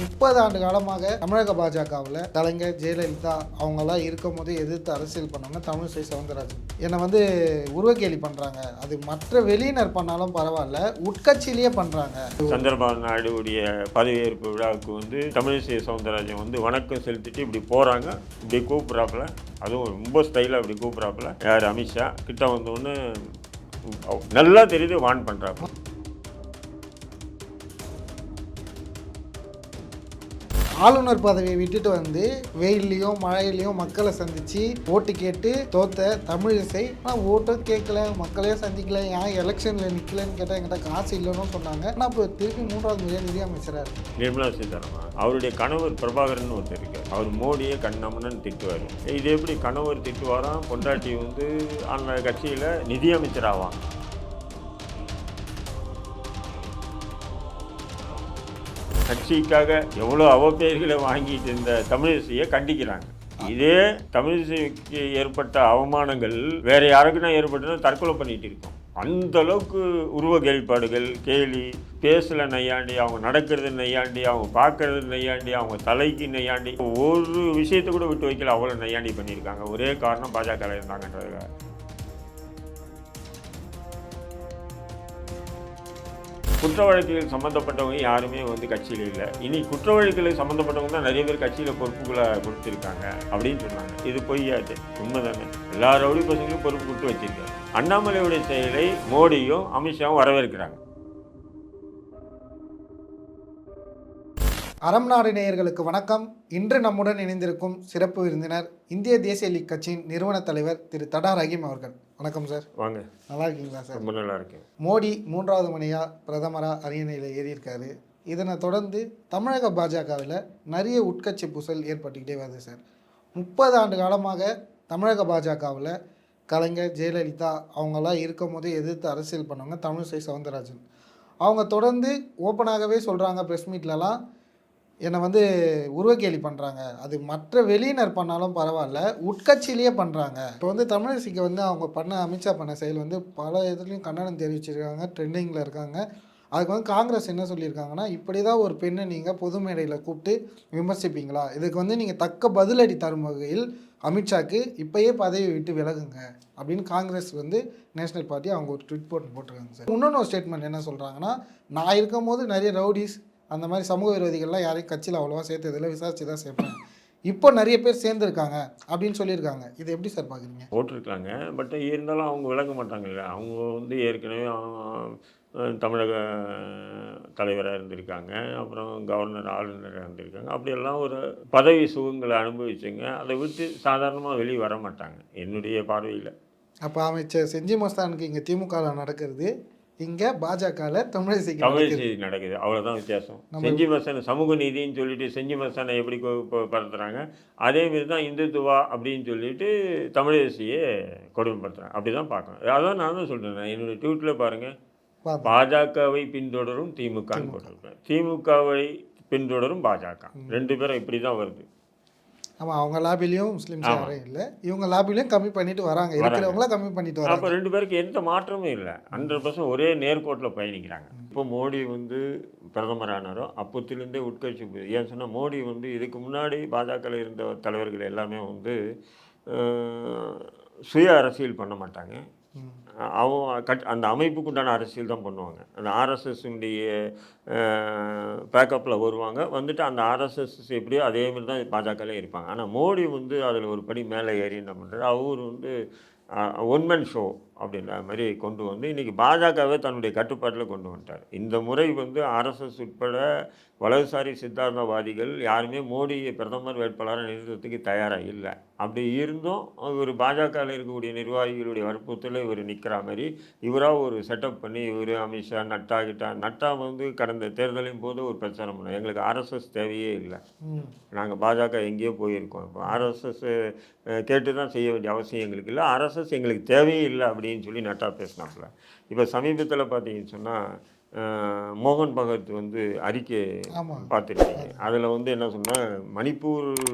முப்பது ஆண்டு காலமாக தமிழக பாஜகவில் கலைஞர் ஜெயலலிதா அவங்கெல்லாம் இருக்கும் போது எதிர்த்து அரசியல் பண்ணவங்க தமிழிசை சவுந்தரராஜன். என்னை வந்து உருவக்கேலி பண்ணுறாங்க அது மற்ற வெளியினர் பண்ணாலும் பரவாயில்ல உட்கட்சியிலேயே பண்ணுறாங்க சந்திரபாபு நாயுடுவுடைய பதவியேற்பு விழாவுக்கு வந்து தமிழிசை சவுந்தரராஜன் வந்து வணக்கம் செலுத்திட்டு இப்படி போகிறாங்க இப்படி கூப்பிட்றாப்புல. அதுவும் ரொம்ப ஸ்டைலாக இப்படி கூப்பிட்றாப்புல. யார்? அமித்ஷா. கிட்ட வந்தோடனே நல்லா தெரியுது வான் பண்ணுறாப்புல ஆளுநர் பதவியை விட்டுட்டு வந்து வெயில்லையும் மழையிலையும் மக்களை சந்திச்சு ஓட்டு கேட்டு தோத்த தமிழிசை ஆனால் ஓட்டும் கேட்கல மக்களே சந்திக்கல ஏன் எலெக்ஷனில் நிற்கலன்னு கேட்டால் எங்கிட்ட காசு இல்லைன்னு சொன்னாங்க. ஆனால் இப்போ திருப்பி மூன்றாவது முறையாக நிதி அமைச்சராக நிர்மலா சீதாராமன். அவருடைய கணவர் பிரபாகரன் ஒருத்தர் இருக்கார். அவர் மோடியை கண்ணாமன்னு திட்டுவார். இது எப்படி கணவர் திட்டுவாராம்? பொண்டாட்டி வந்து அந்த கட்சியில் நிதியமைச்சர் கட்சிக்காக எவ்வளோ அவப்பெயர்களை வாங்கிட்டு இருந்த தமிழிசையை கண்டிக்கிறாங்க. இதே தமிழிசைக்கு ஏற்பட்ட அவமானங்கள் வேற யாருக்குன்னா ஏற்பட்டதுன்னா தற்கொலை பண்ணிட்டு இருக்கோம். அந்த அளவுக்கு உருவ கேள்விப்பாடுகள் கேலி பேசல நையாண்டி அவங்க நடக்கிறது நையாண்டி அவங்க பார்க்கறது நையாண்டி அவங்க தலைக்கு நையாண்டி ஒரு விஷயத்தை கூட விட்டு வைக்கல. அவ்வளோ நையாண்டி பண்ணியிருக்காங்க. ஒரே காரணம் பாஜக இருந்தாங்கன்றதுக்காக. குற்ற வழக்குகள் சம்மந்தப்பட்டவங்க யாருமே வந்து கட்சியில் இல்லை. இனி குற்ற வழக்குகள் சம்மந்தப்பட்டவங்க தான் நிறைய பேர் கட்சியில் பொறுப்புகளை கொடுத்துருக்காங்க அப்படின்னு சொன்னாங்க. இது பொய்யாது உண்மைதானே? எல்லா ரவுடி பசங்களும் பொறுப்பு கொடுத்து வச்சிருக்காங்க. அண்ணாமலையுடைய செயலை மோடியும் அமித்ஷாவும் வரவேற்கிறாங்க. அறம் நாடு நேயர்களுக்கு வணக்கம். இன்று நம்முடன் இணைந்திருக்கும் சிறப்பு விருந்தினர் இந்திய தேசிய லீக் கட்சியின் நிறுவன தலைவர் திரு தடா ரஹீம் அவர்கள். வணக்கம் சார். வாங்க. நல்லா இருக்கீங்களா சார்? ரொம்ப நல்லா இருக்கு மோடி மூன்றாவது மணியாக பிரதமராக அரியணையில் ஏறியிருக்காரு. இதனை தொடர்ந்து தமிழக பாஜகவில் நிறைய உட்கட்சி பூசல் ஏற்பட்டுக்கிட்டே வருது சார். முப்பது ஆண்டு காலமாக தமிழக பாஜகவில் கலைஞர் ஜெயலலிதா அவங்கெல்லாம் இருக்கும் போது எதிர்த்து அரசியல் பண்ணவங்க தமிழிசை சவுந்தரராஜன். அவங்க தொடர்ந்து ஓப்பனாகவே சொல்கிறாங்க ப்ரெஸ் மீட்லலாம் என்னை வந்து உருவக்கேலி பண்ணுறாங்க அது மற்ற வெளியினர் பண்ணாலும் பரவாயில்ல உட்கட்சியிலேயே பண்ணுறாங்க இப்போ வந்து தமிழிசைக்கு வந்து அவங்க பண்ண அமித்ஷா பண்ண செயல் வந்து பல இதுலேயும் கண்டனம் தெரிவிச்சிருக்காங்க ட்ரெண்டிங்கில் இருக்காங்க. அதுக்கு வந்து காங்கிரஸ் என்ன சொல்லியிருக்காங்கன்னா இப்படி தான் ஒரு பெண்ணை நீங்கள் பொது மேடையில் கூப்பிட்டு விமர்சிப்பீங்களா? இதுக்கு வந்து நீங்கள் தக்க பதிலடி தரும் வகையில் அமித்ஷாக்கு இப்பயே பதவி விட்டு விலகுங்க. அப்படின்னு காங்கிரஸ் வந்து நேஷனல் பார்ட்டி அவங்க ஒரு ட்விட் போட்டு போட்டிருக்காங்க சார். இன்னொன்று ஒரு ஸ்டேட்மெண்ட் என்ன சொல்கிறாங்கன்னா நான் இருக்கும்போது நிறைய ரவுடிஸ் அந்த மாதிரி சமூக விரோதிகள்லாம் யாரையும் கட்சியில் அவ்வளோவா சேர்த்ததில்ல விசாரிச்சு தான் சேர்ப்பேன் இப்போ நிறைய பேர் சேர்ந்துருக்காங்க அப்படின்னு சொல்லியிருக்காங்க. இதை எப்படி சார் பார்க்குறீங்க? போட்டிருக்காங்க. பட் இருந்தாலும் அவங்க விளங்க மாட்டாங்கல்ல அவங்க வந்து ஏற்கனவே தமிழக தலைவராக இருந்திருக்காங்க. அப்புறம் கவர்னர் ஆளுநராக இருந்திருக்காங்க. அப்படியெல்லாம் ஒரு பதவி சுகங்களை அனுபவிச்சுங்க. அதை விட்டு சாதாரணமாக வெளியே வர மாட்டாங்க. என்னுடைய பார்வையில். அப்போ அமைச்சர் செஞ்சி மஸ்தானுக்கு இங்கே திமுகவில் நடக்கிறது இங்கே பாஜகவில் தமிழிசைக்கு தமிழ் நடக்குது. அவ்வளோதான் வித்தியாசம். செஞ்சி மசான சமூக நீதின்னு சொல்லிட்டு செஞ்சி மசானை எப்படி கொ- கொ- பரத்துறாங்க? அதே மாதிரி தான் இந்துத்துவா அப்படின்னு சொல்லிட்டு தமிழரசியை கொடுமைப்படுத்துறாங்க. அப்படி தான் பார்க்கணும். அதான் நான் தான் சொல்கிறேன் என்னுடைய ட்வீட்டில் பாருங்கள். பாஜகவை பின்தொடரும் திமுகன்னு போட்டிருப்பேன் திமுகவை பின்தொடரும் பாஜக. ரெண்டு பேரும் இப்படி தான் வருது. ஆமாம் அவங்க லாபிலையும் முஸ்லீம்ஸ் யாரும் இல்லை. இவங்க லாபிலையும் கம்மி பண்ணிட்டு வராங்க. இருக்கிறவங்களாம் கம்மி பண்ணிட்டு வராங்க. அப்போ ரெண்டு பேருக்கு எந்த மாற்றமும் இல்லை. ஹண்ட்ரட் பர்சன்ட் ஒரே நேர்கோட்டில் பயணிக்கிறாங்க. இப்போ மோடி வந்து பிரதமர் ஆனாரோ அப்போத்திலேருந்தே உட்கட்சி ஏன் சொன்னால் மோடி வந்து இதுக்கு முன்னாடி பாஜகவில் இருந்த தலைவர்கள் எல்லாமே வந்து சுய அரசியல் பண்ண மாட்டாங்க. அவங்க கட் அந்த அமைப்புக்கு உண்டான அரசியல் தான் பண்ணுவாங்க. அந்த ஆர்எஸ்எஸ்னுடைய பேக்கப்பில் வருவாங்க. வந்துட்டு அந்த ஆர்எஸ்எஸ் எப்படியோ அதேமாரி தான் பாஜகவில் இருப்பாங்க. ஆனால் மோடி வந்து அதில் ஒரு படி மேலே ஏறி என்ன பண்ணுறாரு அவர் வந்து ஒன்மேன் ஷோ அப்படின்ற மாதிரி கொண்டு வந்து இன்றைக்கி பாஜகவே தன்னுடைய கட்டுப்பாட்டில் கொண்டு வந்துட்டார். இந்த முறை வந்து ஆர்எஸ்எஸ் உட்பட வலதுசாரி சித்தாந்தவாதிகள் யாருமே மோடியை பிரதமர் வேட்பாளராக நிறுத்தத்துக்கு தயாராக இல்லை. அப்படி இருந்தும் ஒரு பாஜகவில் இருக்கக்கூடிய நிர்வாகிகளுடைய வற்புறுத்தல இவர் நிற்கிற மாதிரி இவராக ஒரு செட்டப் பண்ணி இவர் அமித்ஷா நட்டா கிட்டா நட்டா வந்து கடந்த தேர்தலின் போது ஒரு பிரச்சாரம் பண்ணோம் எங்களுக்கு ஆர்எஸ்எஸ் தேவையே இல்லை. நாங்கள் பாஜக எங்கேயோ போயிருக்கோம். இப்போ ஆர்எஸ்எஸ் கேட்டு தான் செய்ய வேண்டிய அவசியம் எங்களுக்கு இல்லை. ஆர்எஸ்எஸ் எங்களுக்கு தேவையே இல்லை அப்படின்னு சொல்லி நட்டா பேசினாப்புல. இப்போ சமீபத்தில் பார்த்தீங்கன்னு சொன்னால் மோகன் பகத் வந்து அறிக்கை பார்த்துருக்கீங்க. அதில் வந்து என்ன சொன்னால் மணிப்பூரில்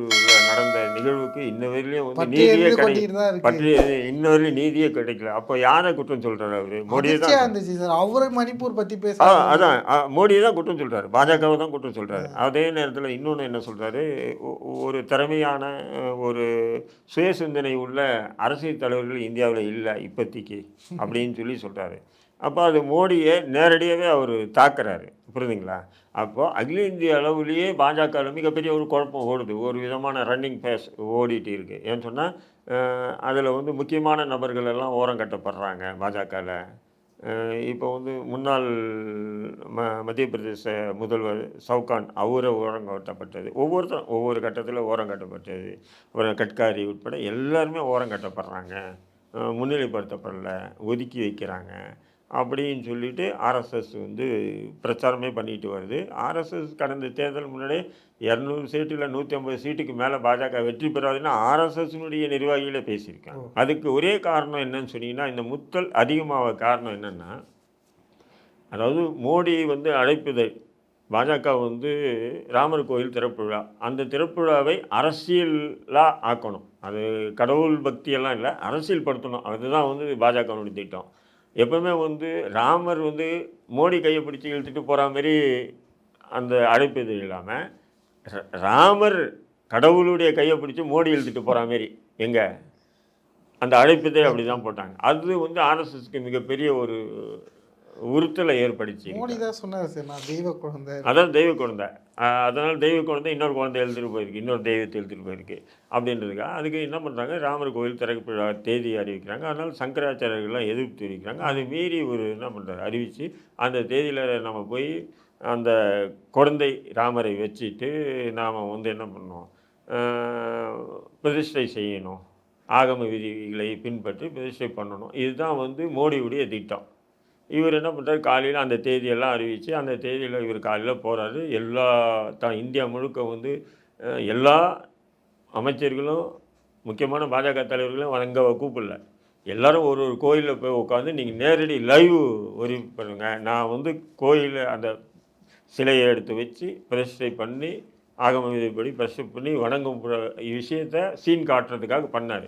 நடந்த நிகழ்வுக்கு இன்ன வரையிலையும் வந்து பற்றி நீதியே எரிந்து கிடை கொண்டிட்டு தான் இருக்கு. பற்றி இன்ன வரையிலும் நீதியே கிடைக்கல. அப்போ யாரை குற்றம் சொல்கிறாரு அவரு? மோடியை தான் அவரு மணிப்பூர் பத்தி ஆ பேச அதான். மோடியை தான் குற்றம் சொல்கிறாரு பாஜகவை தான் குற்றம் சொல்கிறாரு அதே நேரத்தில் இன்னொன்று என்ன சொல்கிறாரு ஒரு திறமையான ஒரு சுய சிந்தனை உள்ள அரசியல் தலைவர்கள் இந்தியாவில் இல்லை இப்போதைக்கு அப்படின்னு சொல்லி சொல்கிறாரு அப்போ அது மோடியை நேரடியாகவே அவர் தாக்குறாரு. புரியுதுங்களா? அப்போது அகில இந்திய அளவுலேயே பாஜகவில் மிகப்பெரிய ஒரு குழப்பம் ஓடுது. ஒரு விதமான ரன்னிங் பேஸ் ஓடிட்டு இருக்கு. ஏன்னு சொன்னால் அதில் வந்து முக்கியமான நபர்கள் எல்லாம் ஓரம் கட்டப்படுறாங்க பாஜகவில். இப்போ வந்து முன்னாள் ம மத்திய பிரதேச முதல்வர் சவுகான் அவரை ஓரம் கட்டப்பட்டது. ஒவ்வொருத்தரும் ஒவ்வொரு கட்டத்தில் ஓரம் கட்டப்பட்டது. அப்புறம் கட்காரி உட்பட எல்லாருமே ஓரம் கட்டப்படுறாங்க. முன்னிலைப்படுத்தப்படலை முன்னிலைப்படுத்தப்படல. ஒதுக்கி வைக்கிறாங்க. அப்படின்னு சொல்லிட்டு ஆர்எஸ்எஸ் வந்து பிரச்சாரமே பண்ணிட்டு வருது. ஆர்எஸ்எஸ் கடந்த தேர்தல் முன்னாடி இரநூறு சீட்டில் நூற்றி ஐம்பது சீட்டுக்கு மேலே பாஜக வெற்றி பெறாதுன்னா ஆர்எஸ்எஸ்னுடைய நிர்வாகிகளே பேசியிருக்காங்க. அதுக்கு ஒரே காரணம் என்னன்னு சொன்னீங்கன்னா இந்த முத்தல் அதிகமாக காரணம் என்னென்னா அதாவது மோடி வந்து அழைப்புதல் பாஜக வந்து ராமர் கோயில் திறப்புழா அந்த திறப்புழாவை அரசியலாக ஆக்கணும். அது கடவுள் பக்தியெல்லாம் இல்லை அரசியல் படுத்தணும் அதுதான் வந்து பாஜகனுடைய திட்டம். எப்பவுமே வந்து ராமர் வந்து மோடி கையை பிடிச்சி இழுத்துட்டு போகிற மாதிரி அந்த அழைப்புதல் இல்லாமல் ராமர் கடவுளுடைய கையை பிடிச்சி மோடி இழுத்துட்டு போகிற மாதிரி எங்கே? அந்த அழைப்புதே அப்படி தான் போட்டாங்க. அது வந்து ஆர்எஸ்எஸ்க்கு மிகப்பெரிய ஒரு உறுத்தலை ஏற்படுத்தி மோடி தான் சொன்னாரு சார் நான் தெய்வ குழந்தை. அதான் தெய்வ குழந்தை. அதனால் தெய்வ குழந்தை இன்னொரு குழந்தை எழுதிட்டு போயிருக்கு இன்னொரு தெய்வத்தை எழுதிட்டு போயிருக்கு அப்படின்றதுக்காக அதுக்கு என்ன பண்ணுறாங்க ராமர் கோயில் திறப்பு தேதி அறிவிக்கிறாங்க. அதனால் சங்கராச்சாரியர்கள்லாம் எதிர்ப்பு தெரிவிக்கிறாங்க. அது மீறி ஒரு என்ன பண்ணுறாரு அறிவித்து அந்த தேதியில் நம்ம போய் அந்த குழந்தை ராமரை வச்சுட்டு நாம் வந்து என்ன பண்ணோம் பிரதிஷ்டை செய்யணும். ஆகம விதிகளை பின்பற்றி பிரதிஷ்டை பண்ணணும். இதுதான் வந்து மோடியுடைய திட்டம். இவர் என்ன பண்ணுறாரு காலையில் அந்த தேதியெல்லாம் அறிவித்து அந்த தேதியில் இவர் காலையில் போகிறாரு எல்லா த இந்தியா முழுக்க வந்து எல்லா அமைச்சர்களும் முக்கியமான பாஜக தலைவர்களும் அங்கே கூப்பிடல. எல்லாரும் ஒரு ஒரு கோயிலில் போய் உட்காந்து நீங்கள் நேரடி லைவ் ஒரி பண்ணுங்க. நான் வந்து கோயிலில் அந்த சிலையை எடுத்து வச்சு பிரதிஷ்டை பண்ணி ஆகம விதிப்படி பிரதிஷ்டை பண்ணி வணங்கும் விஷயத்தை சீன் காட்டுறதுக்காக பண்ணார்.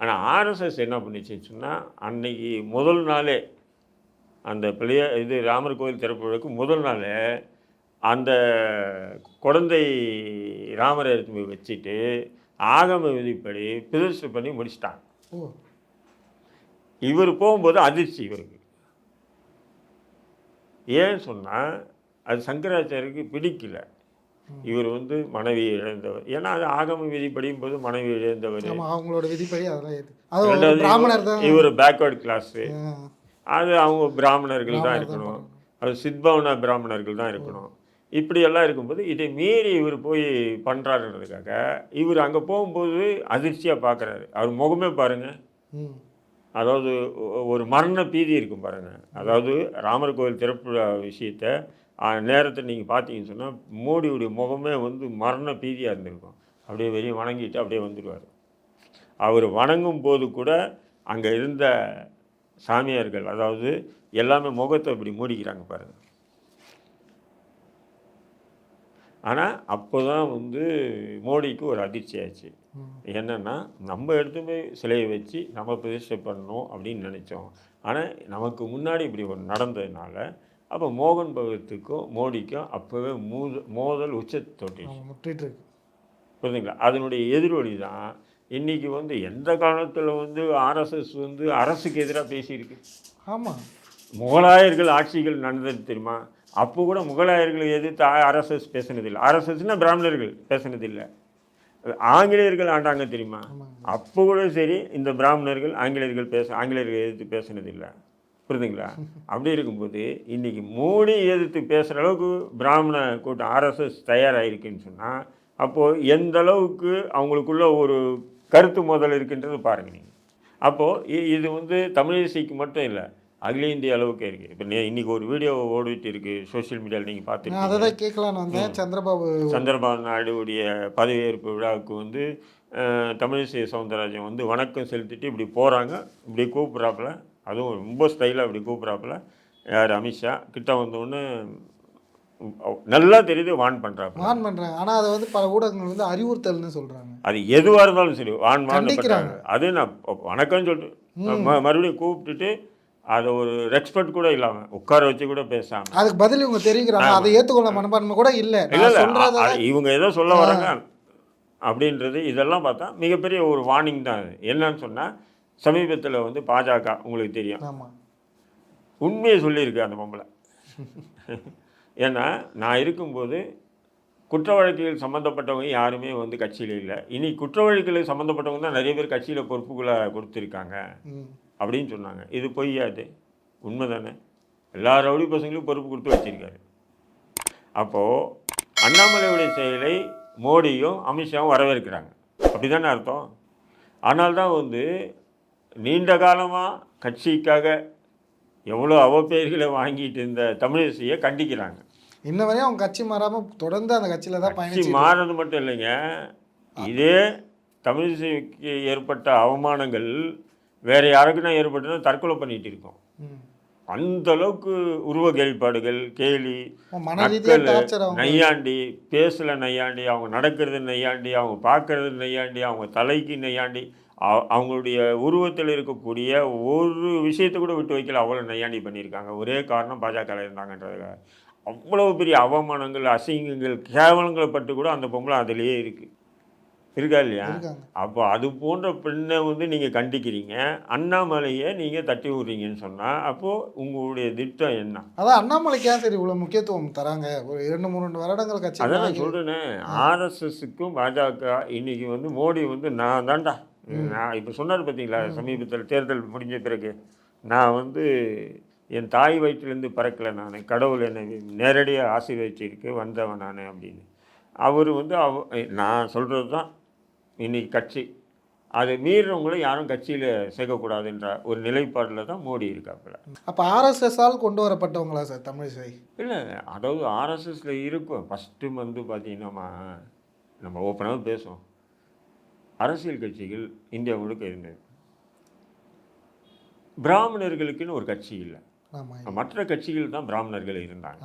ஆனால் ஆர்எஸ்எஸ் என்ன பண்ணிச்சுன்னு சொன்னால் அன்னைக்கு முதல் நாளே அந்த பிள்ளைய இது ராமர் கோயில் திறப்பு முதல் நாள் அந்த குழந்தை ராமரை எடுத்து போய் வச்சுட்டு ஆகம விதிப்படி பிரதிஷ்டை பண்ணி முடிச்சிட்டாங்க. இவர் போகும்போது அதிர்ச்சி இவருக்கு. ஏன் சொன்னால் அது சங்கராச்சாரியருக்கு பிடிக்கல. இவர் வந்து மனைவி இழந்தவர். ஏன்னா அது ஆகம விதி படியும்போது மனைவி இழந்தவர். அவங்களோட விதிப்படி அதெல்லாம் இவர் பேக்வேர்ட் கிளாஸு அது அவங்க பிராமணர்கள் தான் இருக்கணும். அது சித்பவன பிராமணர்கள் தான் இருக்கணும். இப்படியெல்லாம் இருக்கும்போது இதை மீறி இவர் போய் பண்ணுறாருன்றதுக்காக இவர் அங்கே போகும்போது அதிர்ச்சியாக பார்க்குறாரு அவர் முகமே பாருங்கள் அதாவது ஒரு மரண பீதி இருக்கும் பாருங்க. அதாவது ராமர் கோயில் திறப்பு விஷயத்த நேரத்தை நீங்கள் பார்த்தீங்கன்னு சொன்னால் மோடியுடைய முகமே வந்து மரண பீதியாக இருந்திருக்கும். அப்படியே வெளியே வணங்கிட்டு அப்படியே வந்துடுவார் அவர் வணங்கும் போது கூட அங்கே இருந்த சாமியார்கள் அதாவது எல்லாமே முகத்தை இப்படி மூடிக்கிறாங்க பாருங்க. ஆனால் அப்போ தான் வந்து மோடிக்கு ஒரு அதிர்ச்சி ஆச்சு. என்னன்னா நம்ம எடுத்து போய் சிலையை வச்சு நம்ம பிரதிஷ்டை பண்ணணும் அப்படின்னு நினச்சோம். ஆனால் நமக்கு முன்னாடி இப்படி ஒன்று நடந்ததுனால அப்போ மோகன் பகவத்துக்கும் மோடிக்கும் அப்போவே மூத மோதல் உச்ச தொட்டிச்சு ஆமா முற்றிட்டு புரியுதுங்களா அதனுடைய எதிரொலி தான் இன்றைக்கி வந்து எந்த காலத்தில் வந்து ஆர்எஸ்எஸ் வந்து அரசுக்கு எதிராக பேசியிருக்கு? ஆமா. முகலாயர்கள் ஆட்சிகள் நடந்தது தெரியுமா? அப்போ கூட முகலாயர்களை எதிர்த்து ஆர்எஸ்எஸ் பேசினதில்லை. ஆர்எஸ்எஸ்னால் பிராமணர்கள் பேசினதில்லை. ஆங்கிலேயர்கள் ஆண்டாங்க தெரியுமா. அப்போ கூட சரி இந்த பிராமணர்கள் ஆங்கிலேயர்கள் பேச ஆங்கிலேயர்கள் எதிர்த்து பேசினதில்லை. புரியுதுங்களா? அப்படி இருக்கும்போது இன்னைக்கு மோடி எதிர்த்து பேசுகிற அளவுக்கு பிராமண கூட்டம் ஆர்எஸ்எஸ் தயாராகிருக்குன்னு சொன்னால் அப்போது எந்த அளவுக்கு அவங்களுக்குள்ள ஒரு கருத்து மோதல் இருக்குன்றது பாருங்க நீங்கள் அப்போது இது வந்து தமிழிசைக்கு மட்டும் இல்லை அகில இந்திய அளவுக்கு இருக்குது இப்போ இன்னைக்கு ஒரு வீடியோ ஓடிட்டு இருக்குது சோஷியல் மீடியாவில் நீங்கள் நான் அதை தான் கேட்கலான்னு வந்தேன். சந்திரபாபு சந்திரபாபு நாயுடுவுடைய பதவியேற்பு விழாவுக்கு வந்து தமிழிசை சவுந்தரராஜன் வந்து வணக்கம் செலுத்திட்டு இப்படி போகிறாங்க இப்படி கூப்பிட்றாப்புல அதுவும் ரொம்ப ஸ்டைலாக இப்படி கூப்பிட்றாப்புல. யார்? அமித்ஷா. கிட்ட வந்தோடனே நல்லா தெரியுது வான் பண்ணுறாங்க வான் பண்றாங்க. ஆனா அதை வந்து பல ஊடகங்கள் வந்து அறிவுறுத்தல்னு சொல்றாங்க. அது எதுவாக இருந்தாலும் சரி வான் வான். பண்றாங்க. அது நான் வணக்கம்னு சொல்லிட்டு மறுபடியும் கூப்பிட்டுட்டு அதை ஒரு ரெஸ்பெக்ட் கூட இல்லாமல் உட்கார வச்சு கூட பேசாமல் அதுக்கு பதில் இவங்க தெரிவிக்கிறாங்க. அதை ஏத்துக்கொள்ள மனப்பான்மை கூட இல்ல. இல்லை இவங்க ஏதோ சொல்ல வராங்க. அப்படின்றது இதெல்லாம் பார்த்தா மிகப்பெரிய ஒரு வார்னிங் தான் அது. என்னன்னு சொன்னால் சமீபத்தில் வந்து பாஜக உங்களுக்கு தெரியும். உண்மையை சொல்லியிருக்கு அந்த பொம்பளை. ஏன்னா நான் இருக்கும்போது குற்ற வழக்குகள் சம்மந்தப்பட்டவங்க யாருமே வந்து கட்சியில் இல்லை. இனி குற்ற வழக்குகள் சம்மந்தப்பட்டவங்க தான் நிறைய பேர் கட்சியில் பொறுப்புகளை கொடுத்துருக்காங்க. அப்படின்னு சொன்னாங்க. இது பொய்யாது உண்மை தானே எல்லா ரவுடி பசங்களும் பொறுப்பு கொடுத்து வச்சிருக்காரு. அப்போது அண்ணாமலையுடைய செயலை மோடியும் அமித்ஷாவும் வரவேற்கிறாங்க. அப்படி தானே அர்த்தம்? ஆனால் தான் வந்து நீண்ட காலமாக கட்சிக்காக எவ்வளோ அவப்பெயர்களை வாங்கிட்டு இருந்த தமிழிசையை கண்டிக்கிறாங்க. இன்ன வரையும் அவங்க கட்சி மாறாம தொடர்ந்து அந்த கட்சியில தான் கட்சி மாறது மட்டும் இல்லைங்க. இதே தமிழிசைக்கு ஏற்பட்ட அவமானங்கள் வேற யாருக்குன்னா ஏற்பட்டுன்னா தற்கொலை பண்ணிட்டு இருக்கோம். அந்த அளவுக்கு உருவ கேள்விப்பாடுகள் கேலி நையாண்டி பேசல நையாண்டி அவங்க நடக்கிறது நையாண்டி அவங்க பார்க்கறது நையாண்டி அவங்க தலைக்கு நையாண்டி அவங்களுடைய உருவத்தில் இருக்கக்கூடிய ஒரு விஷயத்தை கூட விட்டு வைக்கல. அவ்வளோ நையாண்டி பண்ணியிருக்காங்க. ஒரே காரணம் பாஜக இருந்தாங்கன்றதுக்காக அவ்வளவு பெரிய அவமானங்கள் அசிங்கங்கள் கேவலங்களை பட்டு கூட அந்த பொம்பளை அதிலேயே இருக்கு. இருக்கா இல்லையா? அப்போ அது போன்ற பெண்ணை வந்து நீங்கள் கண்டிக்கிறீங்க. அண்ணாமலையை நீங்கள் தட்டி விடுறீங்கன்னு சொன்னால் அப்போது உங்களுடைய திட்டம் என்ன? அதான் அண்ணாமலைக்கு ஏன் சரி இவ்வளவு முக்கியத்துவம் தராங்க? ஒரு இரண்டு மூணு வருடங்கள் கட்சி அதான் நான் சொல்கிறேனே ஆர்எஸ்எஸ்க்கும் பாஜக இன்னைக்கு வந்து மோடி வந்து நான் தான்டா நான் இப்போ சொன்னார் பார்த்தீங்களா சமீபத்தில் தேர்தல் முடிஞ்ச பிறகு. நான் வந்து என் தாய் வயிற்றிலேருந்து பறக்கல நான். கடவுள் என்னை நேரடியாக ஆசீர்வதிச்சிருக்கு வந்தவன் நான் அப்படின்னு. அவர் வந்து அவ நான் சொல்கிறது தான் இன்னைக்கு கட்சி. அதை மீறுறவங்களும் யாரும் கட்சியில் சேர்க்கக்கூடாதுன்ற ஒரு நிலைப்பாடில் தான் மோடி இருக்காப்புல. அப்ப ஆர்எஸ்எஸ்ஸால் கொண்டு வரப்பட்டவங்களா சார் தமிழிசை இல்லை அதாவது ஆர்எஸ்எஸ்ல இருக்கும். ஃபஸ்ட்டு வந்து பார்த்தீங்கன்னா நம்ம ஓப்பனாக பேசுவோம். அரசியல் கட்சிகள் இந்தியா முழுக்க இருந்தது. பிராமணர்களுக்குன்னு ஒரு கட்சி இல்லை. மற்ற கட்சிகள் தான் பிராமணர்கள் இருந்தாங்க.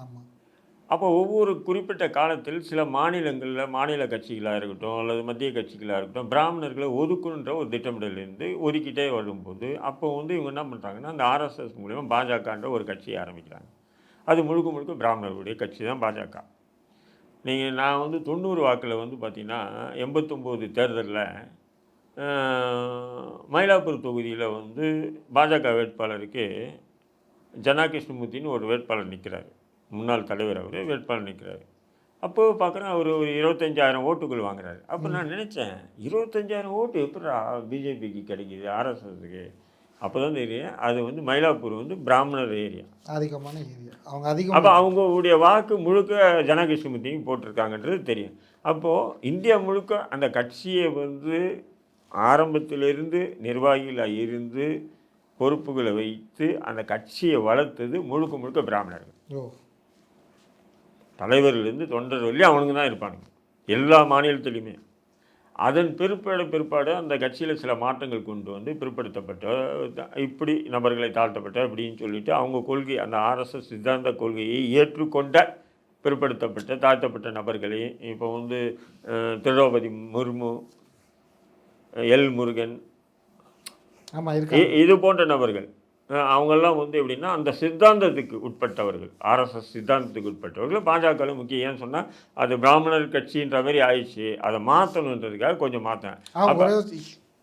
அப்போ ஒவ்வொரு குறிப்பிட்ட காலத்தில் சில மாநிலங்களில் மாநில கட்சிகளாக இருக்கட்டும் அல்லது மத்திய கட்சிகளாக இருக்கட்டும் பிராமணர்களை ஒதுக்குன்ற ஒரு திட்டமிடலேருந்து ஒதுக்கிட்டே வரும்போது அப்போ வந்து இவங்க என்ன பண்ணுறாங்கன்னா அந்த ஆர்எஸ்எஸ் மூலிமா பாஜகன்ற ஒரு கட்சியை ஆரம்பிக்கிறாங்க. அது முழுக்க முழுக்க பிராமணர்களுடைய கட்சி தான் பாஜக. நீங்கள் நான் வந்து தொண்ணூறு வாக்கில் வந்து பார்த்தீங்கன்னா எண்பத்தொம்போது தேர்தலில் மயிலாப்பூர் தொகுதியில் வந்து பாஜக வேட்பாளருக்கு ஜனா கிருஷ்ணமூர்த்தின்னு ஒரு வேட்பாளர் நிற்கிறார் முன்னாள் தலைவர் அவர் வேட்பாளர் நிற்கிறாரு அப்போது பார்க்குறேன் அவர் ஒரு இருபத்தஞ்சாயிரம் ஓட்டுகள் வாங்குறாரு. அப்போ நான் நினச்சேன் இருபத்தஞ்சாயிரம் ஓட்டு எப்படிடா பிஜேபிக்கு கிடைக்கிது ஆர்எஸ்எஸ்க்கு அப்போ தான் தெரியும். அது வந்து மயிலாப்பூர் வந்து பிராமணர் ஏரியா. அதிகமான ஏரியா. அவங்க அப்போ அதிகம் அவங்களுடைய வாக்கு முழுக்க ஜனா கிருஷ்ணமூர்த்திக்கு போட்டிருக்காங்கன்றது தெரியும். அப்போது இந்தியா முழுக்க அந்த கட்சியை வந்து ஆரம்பத்திலிருந்து நிர்வாகிகளாக இருந்து பொறுப்புகளை வைத்து அந்த கட்சியை வளர்த்தது முழுக்க முழுக்க பிராமணர்கள். தலைவர்லேருந்து தொண்டர் வரலையும் அவனுங்க தான் இருப்பானுங்க. எல்லா மாநிலத்திலையுமே. அதன் பிற்பாடு பிற்பாடு அந்த கட்சியில் சில மாற்றங்கள் கொண்டு வந்து பிற்படுத்தப்பட்ட இப்படி நபர்களை தாழ்த்தப்பட்ட அப்படின்னு சொல்லிட்டு அவங்க கொள்கை அந்த ஆர்எஸ்எஸ் சித்தாந்த கொள்கையை ஏற்றுக்கொண்ட பிற்படுத்தப்பட்ட தாழ்த்தப்பட்ட நபர்களை இப்போ வந்து திரௌபதி முர்மு எல் முருகன் ஆமா இருக்காங்க. இ- இது போன்ற நபர்கள். அவங்கெல்லாம் வந்து எப்படின்னா அந்த சித்தாந்தத்துக்கு உட்பட்டவர்கள். ஆர்எஸ்எஸ் சித்தாந்தத்துக்கு உட்பட்டவர்கள். பாஜக முக்கியம் ஏன்னு சொன்னால் அது பிராமணர் கட்சின்ற மாதிரி ஆயிடுச்சு. அதை மாற்றணுன்றதுக்காக கொஞ்சம் மாற்றேன்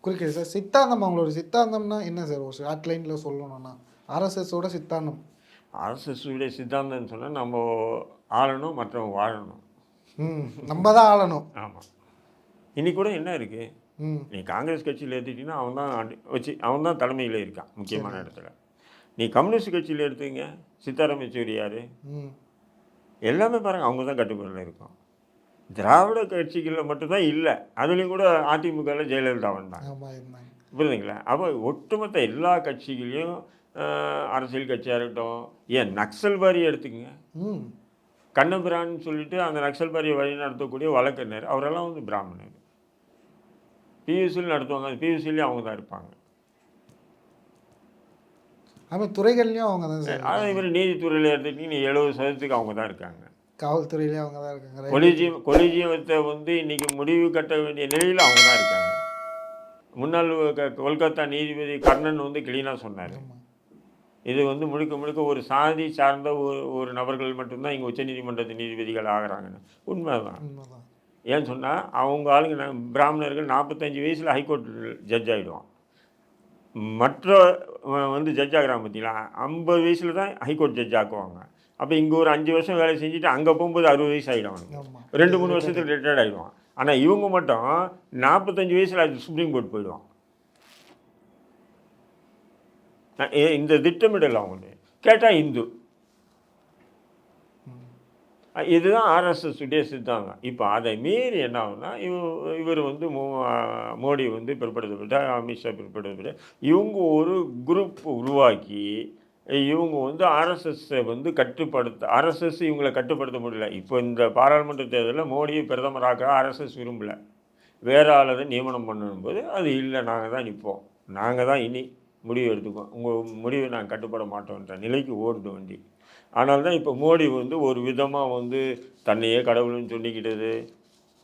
குறிக்கிறது சார் சித்தாந்தம் அவங்களோட சித்தாந்தம்னா என்ன சார்? ஒரு ஷார்ட் லைனில் சொல்லணும்னா ஆர்எஸ்எஸோட சித்தாந்தம். ஆர்எஸ்எஸ்ஸுடைய சித்தாந்தம்னு சொன்னால் நம்ம ஆளணும் மற்றவங்க வாழணும். நம்ம தான் ஆளணும். ஆமாம் இன்னைக்கு கூட என்ன இருக்குது நீ காங்கிரஸ் கட்சியில் எடுத்துக்கிட்டிங்கன்னா அவன் தான் வச்சு அவன் தான் தலைமையில் இருக்கான் முக்கியமான இடத்துல. நீ கம்யூனிஸ்ட் கட்சியில் எடுத்துங்க. சித்தாராம் யெச்சூரி யார்? எல்லாமே பாருங்க அவங்க தான் கட்டுப்பாடில் இருக்கும். திராவிட கட்சிகளில் மட்டும்தான் இல்லை. அதுலேயும் கூட அதிமுகவில் ஜெயலலிதா வந்தாங்க புரியுதுங்களா? அப்போ ஒட்டுமொத்த எல்லா கட்சிகளையும் அரசியல் கட்சியாக இருக்கட்டும் ஏன் நக்சல்பாரி எடுத்துக்கங்க ம். கண்ணபிரான்னு சொல்லிட்டு அந்த நக்சல்பாரியை வழி நடத்தக்கூடிய வழக்கறிஞர் அவரெல்லாம் வந்து பிராமணர். பியூசியில் நடத்துவாங்க. பியூசிலையும் அவங்க தான் இருப்பாங்க. அதுமாதிரி துறைகள்லையும் அவங்க தான் சார் அதே மாதிரி நீதித்துறையில் எடுத்துக்கிட்டீங்கன்னா எழுபது சதவீதத்துக்கு அவங்க தான் இருக்காங்க. காவல்துறையிலையும் அவங்க தான் இருக்காங்க கொலிஜியம் கொலிஜியத்தை வந்து இன்னைக்கு முடிவு கட்ட வேண்டிய நிலையில் அவங்க தான் இருக்காங்க. முன்னாள் கொல்கத்தா நீதிபதி கர்ணன் வந்து கிளீனாக சொன்னார். இது வந்து முழுக்க முழுக்க ஒரு சாதி சார்ந்த ஒரு ஒரு நபர்கள் மட்டும்தான் இங்கே உச்சநீதிமன்றத்து நீதிபதிகள் ஆகிறாங்கன்னு. உண்மைதான். உண்மைதான். ஏன்னு சொன்னால் அவங்க ஆளுங்க பிராமணர்கள் நாற்பத்தஞ்சு வயசில் ஹைகோர்ட் ஜட்ஜ் ஆகிடுவான் மற்ற வந்து ஜட்ஜ் ஆகிறாங்க பார்த்தீங்களா? ஐம்பது வயசில் தான் ஹைகோர்ட் ஜட்ஜ் ஆக்குவாங்க அப்போ இங்கே ஒரு அஞ்சு வருஷம் வேலை செஞ்சுட்டு அங்கே போகும்போது அறுபது வயசு ஆகிடும் ஆமா. ரெண்டு மூணு வருஷத்துக்கு ரிட்டையர்ட் ஆகிடுவான் ஆனால் இவங்க மட்டும் நாற்பத்தஞ்சு வயசில் அது சுப்ரீம் கோர்ட் போயிடுவான் இந்த திட்டமிடல் அவங்க கேட்டால் இந்து. இதுதான் ஆர்எஸ்எஸுடைய சித்தாந்தம். இப்போ அதை மீறி என்ன ஆகும்னா இவ இவர் வந்து மோடி வந்து பிற்படுத்தப்பட்ட அமித்ஷா பிற்படுத்தப்பட்ட இவங்க ஒரு குரூப் உருவாக்கி இவங்க வந்து ஆர்எஸ்எஸ்ஸை வந்து கட்டுப்படுத்த ஆர்எஸ்எஸ் இவங்களை கட்டுப்படுத்த முடியல. இப்போ இந்த பாராளுமன்ற தேர்தலில் மோடியை பிரதமராக்க ஆர்எஸ்எஸ் விரும்பல. வேற ஆளை நியமனம் பண்ணும்போது அது இல்லை நாங்கள் தான் நிற்போம் நாங்கள் தான் இனி முடிவு எடுத்துக்குவோம் உங்கள் முடிவை நாங்கள் கட்டுப்பட மாட்டோன்ற நிலைக்கு ஓடுது வண்டி. ஆனால் தான் இப்போ மோடி வந்து ஒரு விதமாக வந்து தன்னையே கடவுள்னு சொல்லிக்கிட்டது.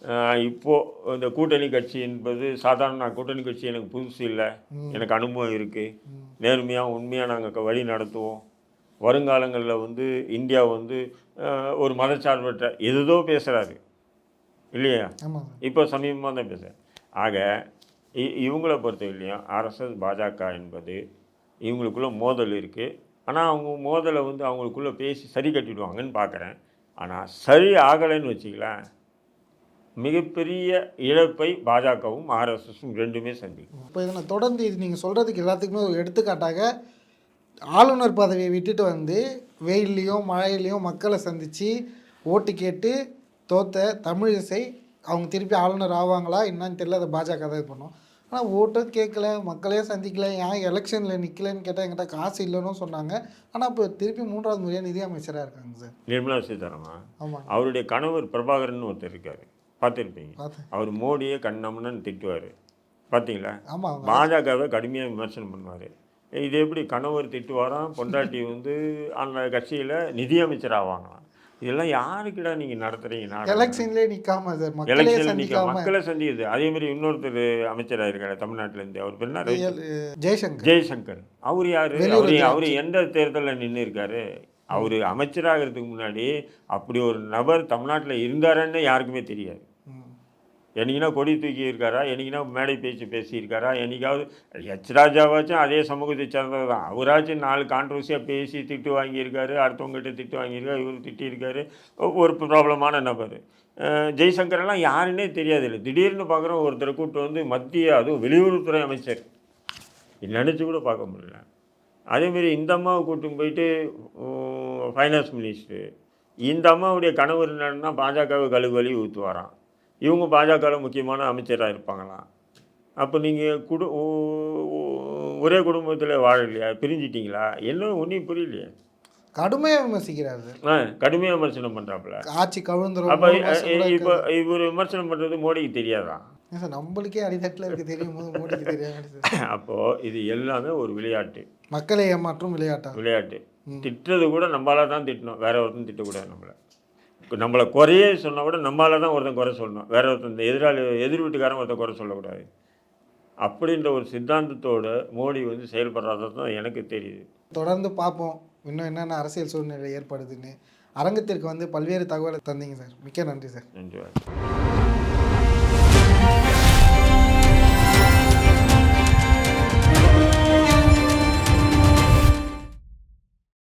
ஆஹ் இப்போ இந்த கூட்டணி கட்சி என்பது சாதாரண நான் கூட்டணி கட்சி எனக்கு புதுசு இல்லை. எனக்கு அனுபவம் இருக்குது. நேர்மையாக உண்மையாக நாங்கள் வழி நடத்துவோம். வருங்காலங்களில் வந்து இந்தியா வந்து ஒரு மதச்சார்பற்ற எதுதோ பேசுகிறாரு இல்லையா? இப்போ சமீபமாக தான் பேசுகிறேன் ஆக இ- இவங்களை பொறுத்தவரையிலையும் ஆர்எஸ்எஸ் பாஜக என்பது இவங்களுக்குள்ள மோதல் இருக்குது ஆனால் அவங்க மோதலை வந்து அவங்களுக்குள்ளே பேசி சரி கட்டிடுவாங்கன்னு பார்க்குறேன் ஆனால் சரி ஆகலைன்னு வச்சுக்கலாம் மிகப்பெரிய இழப்பை பாஜகவும் ஆர்எஸ்எஸும் ரெண்டுமே சந்திக்கும். இப்போ இதில் தொடர்ந்து இது நீங்கள் சொல்கிறதுக்கு எல்லாத்துக்குமே ஒரு எடுத்துக்காட்டாக ஆளுநர் பதவியை விட்டுட்டு வந்து வெயில்லையும் மழையிலையும் மக்களை சந்தித்து ஓட்டு கேட்டு தோத்த தமிழிசை அவங்க திருப்பி ஆளுநர் ஆவாங்களா என்னன்னு தெரியல அதை பாஜக தான் இது பண்ணும். ஆனால் ஓட்டும் கேட்கல மக்களே சந்திக்கல ஏன் எலெக்ஷனில் நிற்கலன்னு கேட்டால் என்கிட்ட காசு இல்லைன்னு சொன்னாங்க. ஆனால் இப்போ திருப்பி மூன்றாவது முறையாக நிதி அமைச்சராக இருக்காங்க சார். நிர்மலா சீதாராமன் ஆமாம் அவருடைய கணவர் பிரபாகரன் ஒருத்தர் இருக்கார். பார்த்துருப்பீங்க? அவர் மோடியை கண்ணம்னு திட்டுவார். பார்த்தீங்களா? ஆமாம் பாஜகவை கடுமையாக விமர்சனம் பண்ணுவார். இது எப்படி கணவர் திட்டுவாராம் பொண்டாட்டி வந்து அந்த கட்சியில் நிதியமைச்சர் ஆவாங்களாம் இதெல்லாம் யாருக்குடா நீங்கள் நடத்துறீங்க? எலெக்ஷன்லேயே நிற்காம சார் எலெக்ஷன்ல சந்திக்காம. மக்களை சந்திக்குது அதே மாதிரி இன்னொருத்தர் அமைச்சராக இருக்காரு தமிழ்நாட்டிலேருந்து. அவர் பேர் ஜெய்சங்கர். ஜெய்சங்கர். அவர் யாரு? அவரு அவர் எந்த தேர்தலில் நின்று இருக்காரு அவர் அமைச்சராகிறதுக்கு முன்னாடி அப்படி ஒரு நபர் தமிழ்நாட்டில் இருந்தாருன்னு யாருக்குமே தெரியாது. என்னைக்குனா கொடி தூக்கி இருக்காரா என்னைக்குனா மேடை பேச்சு பேசியிருக்காரா? என்னைக்காவது ஹெச் ராஜாவாச்சும் அதே சமூகத்தை சேர்ந்தது தான். அவராச்சும் நாலு கான்ட்ரவர்சியாக பேசி திட்டு வாங்கியிருக்காரு அடுத்தவங்ககிட்ட திட்டு வாங்கியிருக்காரு இவர் திட்டியிருக்காரு. ஒரு ப்ராப்ளமான நபர். அஹ் ஜெய்சங்கரெல்லாம் யாருன்னே தெரியாது இல்லை திடீர்னு பார்க்குறோம் ஒருத்தரை கூப்பிட்டு வந்து மத்திய அதுவும் வெளியுறவுத்துறை அமைச்சர். நினச்சி கூட பார்க்க முடியல. அதேமாரி இந்த அம்மாவை கூட்டின்னு போயிட்டு ஃபைனான்ஸ் மினிஸ்டரு இந்த அம்மாவுடைய கணவர் என்னன்னா பாஜகவை கழுகு வழி ஊற்றுவாராம் இவங்க பாஜகவில் முக்கியமான அமைச்சராக இருப்பாங்களாம் அப்போ நீங்கள் குடு ஒரே குடும்பத்தில் வாழலையா? பிரிஞ்சிட்டிங்களா? என்ன ஒன்றும் புரியலையே. கடுமையாக விமர்சிக்கிறார். ஆ கடுமையாக விமர்சனம் பண்ணுறாப்புல ஆட்சி கவிழ்ந்துரும் அப்போ இப்போ இருக்காது. இவர் விமர்சனம் பண்ணுறது மோடிக்கு தெரியாதா? ஏன் சார் நம்மளுக்கே அடித்தட்டில் இருக்கு தெரியும் போது மோடிக்கு தெரியாம சார். அப்போது இது எல்லாமே ஒரு விளையாட்டு. மக்களை ஏமாற்றும் விளையாட்டா? விளையாட்டு. திட்டுறது கூட நம்மளால தான் திட்டணும். வேற ஒருத்தன் திட்டக்கூடாது நம்மளை. நம்மளை குறையே சொன்னால் கூட நம்மளால தான் ஒருத்தன் குறை சொல்லணும். வேற ஒருத்தன் எதிராளி எதிர் வீட்டுக்காரன் ஒருத்தன் குறை சொல்லக்கூடாது. அப்படின்ற ஒரு சித்தாந்தத்தோட மோடி வந்து செயல்படுறதா தான் எனக்கு தெரியுது. தொடர்ந்து பார்ப்போம். இன்னும் என்னென்ன அரசியல் சூழ்நிலை ஏற்படுதுன்னு. அரங்கத்திற்கு வந்து பல்வேறு தகவலை தந்தீங்க சார். மிக்க நன்றி சார். நன்றி